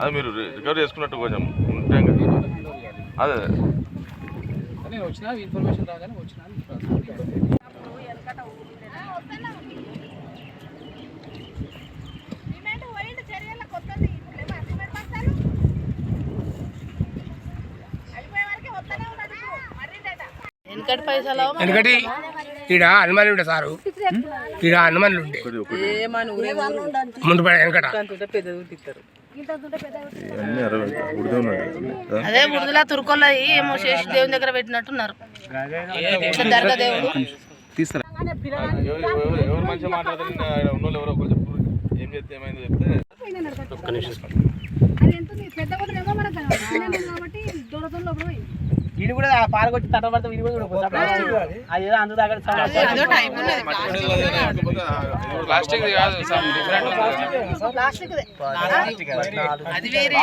అది మీరు రికవర్ చేసుకున్నట్టు కొంచెం ఉంటే. అదే వచ్చిన ఇన్ఫర్మేషన్ రాగానే వచ్చిన ఎందుకంటే ఈడ హనుమానులు ఉండే సారు. ఈడ హనుమానులు ఉండే. ముందు పడే వెనకట. అదే బుడిదలా తురుకోళ్ళ ఏమో చేసి దేవుని దగ్గర పెట్టినట్టున్నారు. దర్గా దేవుడు. ఎవరు మంచిగా ఉన్నోళ్ళు ఎవరో ఏం చెప్తే ఏమైందో చెప్తే అది ఎంత వీడు కూడా పారగొచ్చి తట్టబడితే వీడు కూడా. అది ఏదో అదో టైం ఉన్నది. ప్లాస్టిక్ కాదు ప్లాస్టిక్ అది వేరే.